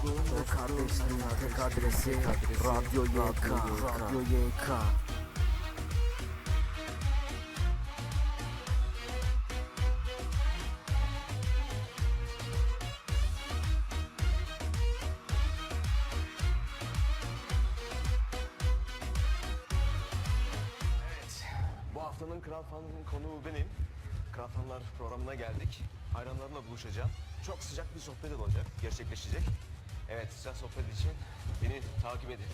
Kardeşliğin bu haftanın Kral Fan'ın konuğu benim. Kral Fanlar programına geldik. Hayranlarımla buluşacağım. Çok sıcak bir sohbet olacak, gerçekleşecek. Evet, sıcak sohbet için beni takip edin.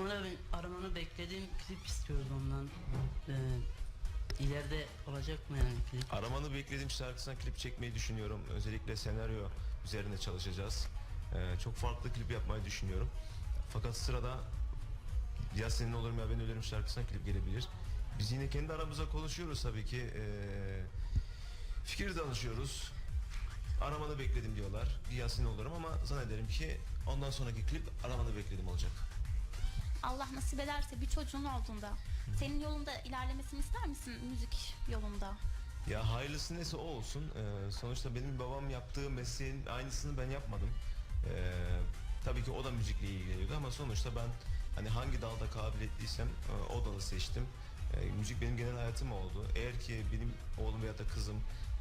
İsmail abi aramanı beklediğim klip istiyoruz ondan. Ee, ileride olacak mı yani klip? Aramanı beklediğim şarkısına klip çekmeyi düşünüyorum. Özellikle senaryo üzerine çalışacağız. Ee, çok farklı klip yapmayı düşünüyorum. Fakat sırada ya senin olurum ya ben ölürüm şarkısına klip gelebilir. Biz yine kendi aramızda konuşuyoruz tabii ki. Ee, fikir danışıyoruz. Aramanı bekledim diyorlar. Bir Yasin olurum ama zannederim ki ondan sonraki klip aramanı bekledim olacak. Allah nasip ederse bir çocuğun olduğunda senin yolunda ilerlemesini ister misin müzik yolunda? Ya hayırlısı neyse o olsun. Ee, sonuçta benim babam yaptığı mesleğin aynısını ben yapmadım. Ee, tabii ki o da müzikle ilgileniyordu ama sonuçta ben hani hangi dalda kabiliyetliysem e, o dalı seçtim. Ee, müzik benim genel hayatım oldu. Eğer ki benim oğlum veya da kızım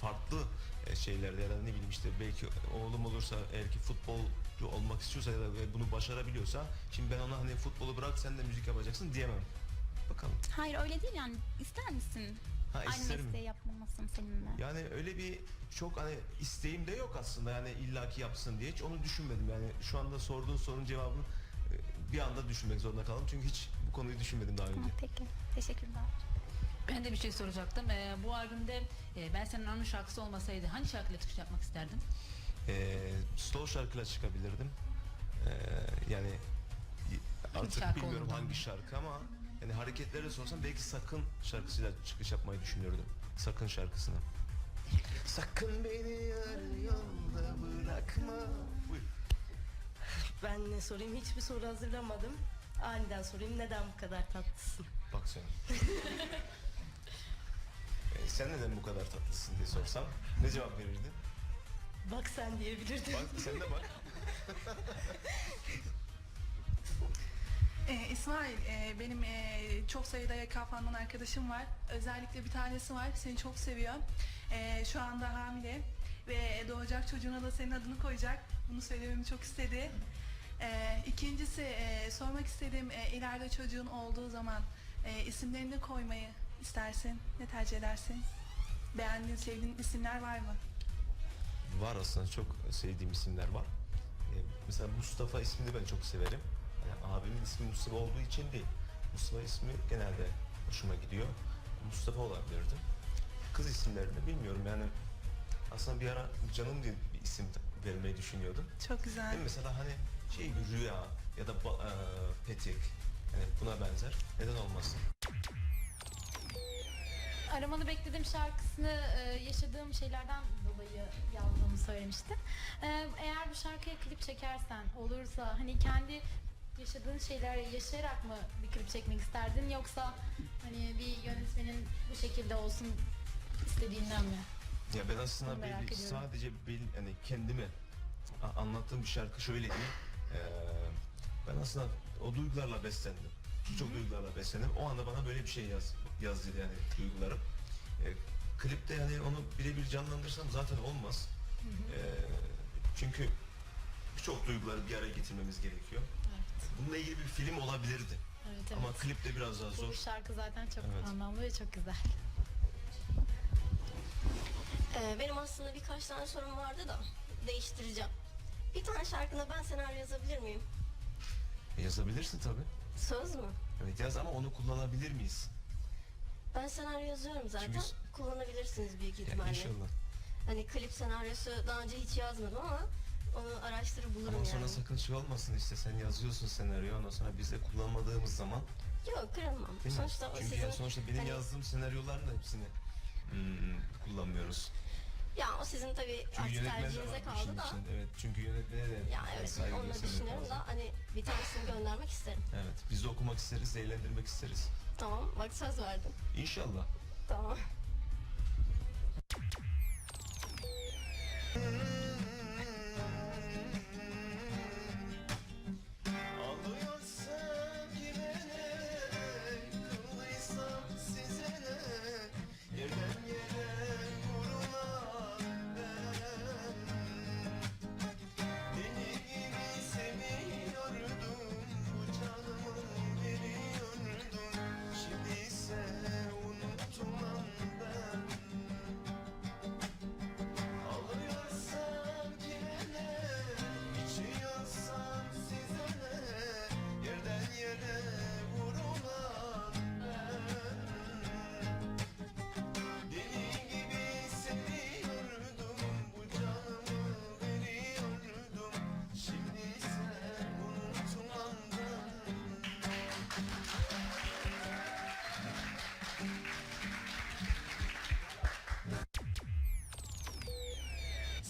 farklı e, şeylerde ya da ne bileyim işte belki oğlum olursa eğer ki futbolcu olmak istiyorsa ya da ve bunu başarabiliyorsa şimdi ben ona hani futbolu bırak sen de müzik yapacaksın diyemem. Bakalım. Hayır öyle değil yani ister misin? Ha, Aynı isterim. mesleği yapmamasın seninle. Yani öyle bir çok hani isteğim de yok aslında yani illaki yapsın diye hiç onu düşünmedim yani şu anda sorduğun sorunun cevabını e, bir anda düşünmek zorunda kaldım çünkü hiç bu konuyu düşünmedim daha önce. Tamam, peki. Teşekkürler. Ben de bir şey soracaktım. Ee, bu albümde e, ben senin anın şarkısı olmasaydı hangi şarkıyla çıkış yapmak isterdin? Ee, slow şarkıyla çıkabilirdim. Ee, yani artık şarkı bilmiyorum olurdu? hangi şarkı ama yani hareketleri sorsam belki Sakın şarkısıyla çıkış yapmayı düşünüyordum. Sakın şarkısına. Sakın beni yarı yolda bırakma. Buyur. Ben ne sorayım hiçbir soru hazırlamadım. Aniden sorayım neden bu kadar tatlısın? Bak sen. Ee, sen neden bu kadar tatlısın diye sorsam ne cevap verirdin? Bak sen diyebilirdim. Bak sen de bak. Ee, İsmail, e, benim e, çok sayıda YK fandan arkadaşım var. Özellikle bir tanesi var, seni çok seviyor. E, şu anda hamile ve doğacak çocuğuna da senin adını koyacak. Bunu söylememi çok istedi. E, ikincisi, e, sormak istediğim e, ileride çocuğun olduğu zaman e, isimlerini koymayı istersin. Ne tercih edersin? Beğendiğin, sevdiğin isimler var mı? Var aslında çok sevdiğim isimler var. Ee, mesela Mustafa ismini ben çok severim. Yani abimin ismi Mustafa olduğu için değil. Mustafa ismi genelde hoşuma gidiyor. Mustafa olabilirdi. Kız isimlerini bilmiyorum yani aslında bir ara canım diye bir isim vermeyi düşünüyordum. Çok güzel. Mi? Mesela hani şey gibi Rüya ya da eee, Petik yani buna benzer. Neden olmasın? Aramanı beklediğim şarkısını e, yaşadığım şeylerden dolayı yazdığımı söylemiştim. E, eğer bu şarkıya klip çekersen olursa hani kendi yaşadığın şeyleri yaşayarak mı bir klip çekmek isterdin yoksa hani bir yönetmenin bu şekilde olsun istediğinden mi? Ya ben aslında ediyorum. sadece bil, hani kendimi anlattığım bir şarkı şöyle değil. Ee, ben aslında o duygularla beslendim. Çok duygularla beslendim. O anda bana böyle bir şey yaz, yaz dedi yani duygularım. Ee, klipte yani onu birebir canlandırsam zaten olmaz. Ee, Çünkü birçok duyguları bir araya getirmemiz gerekiyor. Evet. Bununla ilgili bir film olabilirdi. Evet, evet. Ama klip de biraz daha zor. Bu şarkı zaten çok Evet. anlamlı ve çok güzel. Ee, benim aslında birkaç tane sorum vardı da değiştireceğim. Bir tane şarkına ben senaryo yazabilir miyim? Yazabilirsin tabii. Söz mü? Evet yaz ama onu kullanabilir miyiz? Ben senaryo yazıyorum zaten. Çünkü- Kullanabilirsiniz büyük ihtimalle. inşallah. Hani klip senaryosu daha önce hiç yazmadım ama onu araştırıp bulurum Ama sonra yani. sakın şey olmasın işte sen yazıyorsun senaryo ondan sonra biz de kullanmadığımız zaman Yok kırılmam. değil mi? Sonuçta o Çünkü sizin... yani sonuçta benim hani- yazdığım senaryoların da hepsini hmm, kullanmıyoruz. Ya o sizin tabii Çünkü artık yönetmen de tercihinize var kaldı da. içinde. Evet çünkü evet saygı göstermek düşünüyorum lazım. da hani bir tanesini göndermek isterim. Evet biz de okumak isteriz, eğlendirmek isteriz. Tamam bak söz verdim. İnşallah. Tamam.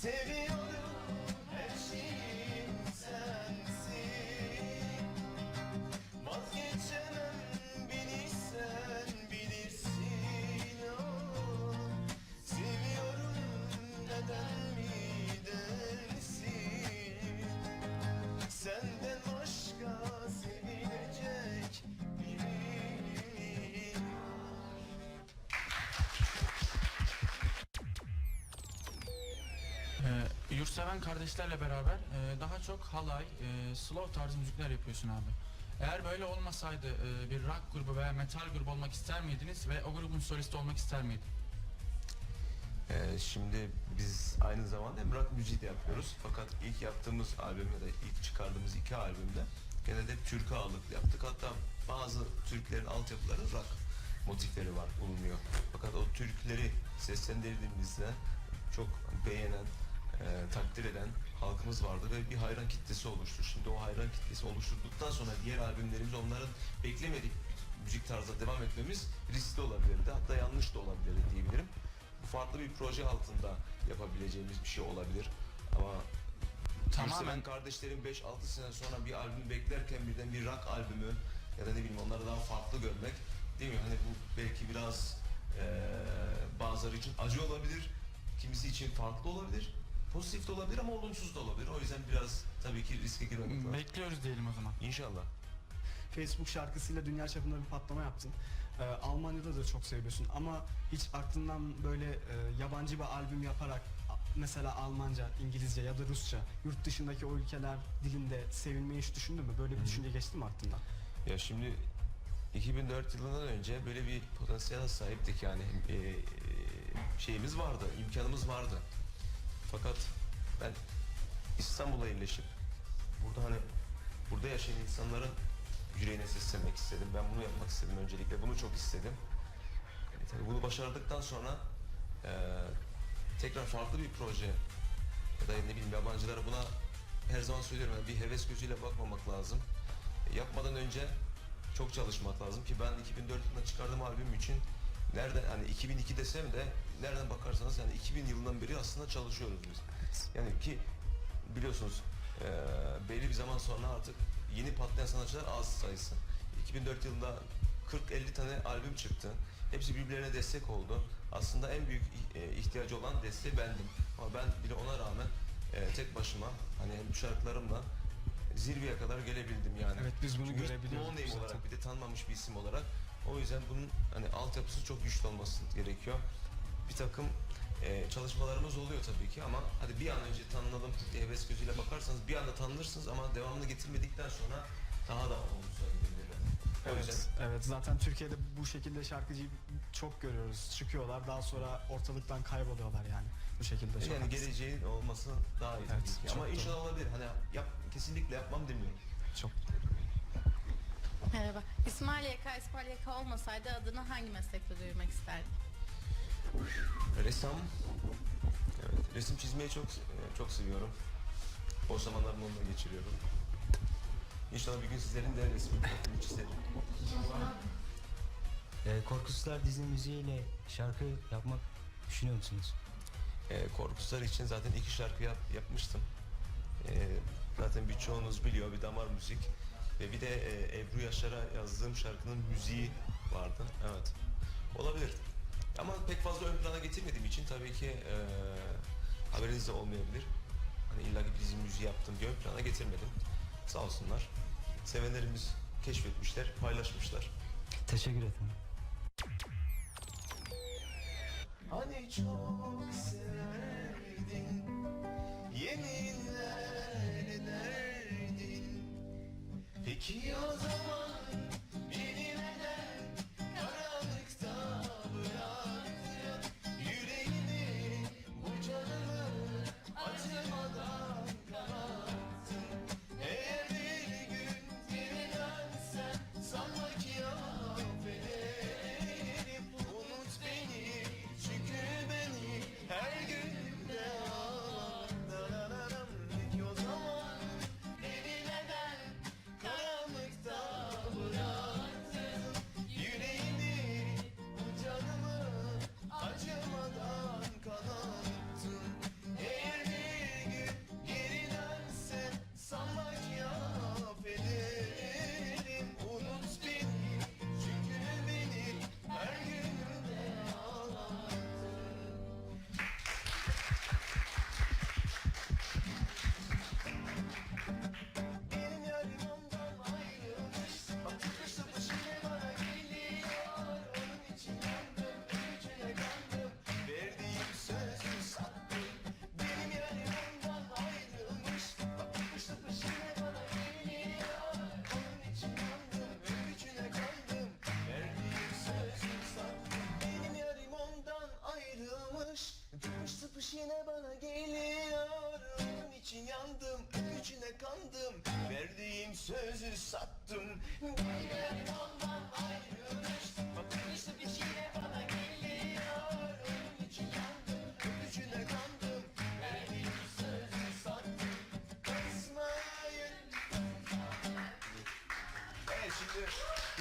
Seviyorum Yurtseven kardeşlerle beraber e, daha çok halay, e, slow tarzı müzikler yapıyorsun abi. Eğer böyle olmasaydı e, bir rock grubu veya metal grubu olmak ister miydiniz ve o grubun solisti olmak ister miydin? Ee, şimdi biz aynı zamanda hem rock müziği de yapıyoruz. Fakat ilk yaptığımız albüm ya da ilk çıkardığımız iki albümde genelde türkü ağırlıklı yaptık. Hatta bazı türkülerin altyapıları rock motifleri var, bulunuyor. Fakat o türküleri seslendirdiğimizde çok beğenen, takdir eden halkımız vardı ve bir hayran kitlesi oluştu. Şimdi o hayran kitlesi oluşturduktan sonra diğer albümlerimiz onların beklemedik müzik tarzda devam etmemiz riskli olabilirdi. Hatta yanlış da olabilirdi diyebilirim. Bu farklı bir proje altında yapabileceğimiz bir şey olabilir. Ama Tamamen- kardeşlerim 5-6 sene sonra bir albüm beklerken birden bir rock albümü ya da ne bileyim onları daha farklı görmek değil mi? Hani bu belki biraz eee bazıları için acı olabilir, kimisi için farklı olabilir, pozitif de olabilir ama olumsuz da olabilir. O yüzden biraz tabii ki riske girmemek lazım. Bekliyoruz diyelim o zaman. İnşallah. Facebook şarkısıyla dünya çapında bir patlama yaptın. Ee, Almanya'da da çok seviyorsun ama hiç aklından böyle e, yabancı bir albüm yaparak mesela Almanca, İngilizce ya da Rusça yurt dışındaki o ülkeler dilinde sevilmeyi hiç düşündün mü? Böyle bir düşünce geçti mi aklından? Ya şimdi 2004 yılından önce böyle bir potansiyele sahiptik yani e, e, şeyimiz vardı, imkanımız vardı. Fakat ben İstanbul'a yerleşip burada hani burada yaşayan insanların yüreğine seslenmek istedim. Ben bunu yapmak istedim öncelikle. Bunu çok istedim. Yani tabii bunu başardıktan sonra e, tekrar farklı bir proje ya da ne bileyim yabancılara buna her zaman söylüyorum yani bir heves gözüyle bakmamak lazım. E, yapmadan önce çok çalışmak lazım ki ben 2004 yılında çıkardığım albüm için nereden hani 2002 desem de nereden bakarsanız yani 2000 yılından beri aslında çalışıyoruz biz. Yani ki biliyorsunuz eee, belli bir zaman sonra artık yeni patlayan sanatçılar az sayısı. 2004 yılında 40-50 tane albüm çıktı. Hepsi birbirlerine destek oldu. Aslında en büyük e, ihtiyacı olan desteği bendim. Ama ben bile ona rağmen e, tek başıma hani hem şarkılarımla zirveye kadar gelebildim yani. Evet, biz bunu Çünkü hiç görebiliyorduk no name olarak bir de tanınmamış bir isim olarak. O yüzden bunun hani altyapısı çok güçlü olması gerekiyor. Bir takım e, çalışmalarımız oluyor tabii ki ama hadi bir an önce tanına, tanıdım diye heves gözüyle bakarsanız bir anda tanınırsınız ama devamını getirmedikten sonra daha da olumsuz Evet, evet zaten Türkiye'de bu şekilde şarkıcıyı çok görüyoruz. Çıkıyorlar daha sonra ortalıktan kayboluyorlar yani bu şekilde. yani haklısın. geleceğin olması daha iyi. Evet, tabii ki. Ama çok inşallah olabilir. Hani yap, kesinlikle yapmam demiyorum. çok Merhaba. İsmail YK, İsmail YK olmasaydı adını hangi meslekte duyurmak isterdin? Ressam. Evet, resim çizmeyi çok çok seviyorum. Boş zamanlarımı onunla geçiriyorum. İnşallah bir gün sizlerin de resmini çizerim. Ee, Korkusuzlar dizi müziğiyle şarkı yapmak düşünüyor musunuz? Ee, Korkuslar için zaten iki şarkı yap- yapmıştım. Ee, zaten birçoğunuz biliyor bir damar müzik. Ve bir de e, Ebru Yaşar'a yazdığım şarkının müziği vardı. Evet. Olabilir. Ama pek fazla ön plana getirmediğim için tabii ki e, haberiniz de olmayabilir. Hani illa ki bizim müziği yaptım diye ön plana getirmedim. Sağ olsunlar. Sevenlerimiz keşfetmişler, paylaşmışlar. Teşekkür ederim. Hani çok severdin Yeminler ederdin Peki o zaman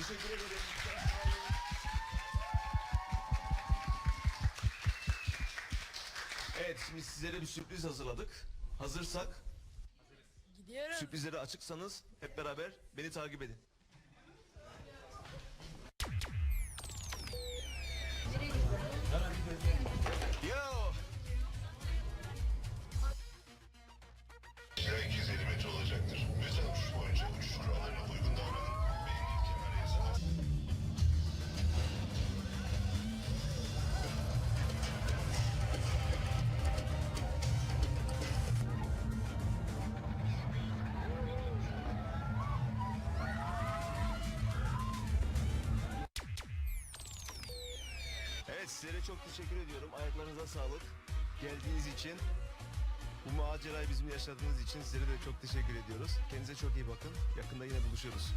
teşekkür ederim. Evet şimdi sizlere bir sürpriz hazırladık. Hazırsak Gidiyorum. sürprizlere açıksanız hep beraber beni takip edin. Yo! sizlere çok teşekkür ediyorum. Ayaklarınıza sağlık. Geldiğiniz için, bu macerayı bizim yaşadığınız için sizlere de çok teşekkür ediyoruz. Kendinize çok iyi bakın. Yakında yine buluşuyoruz.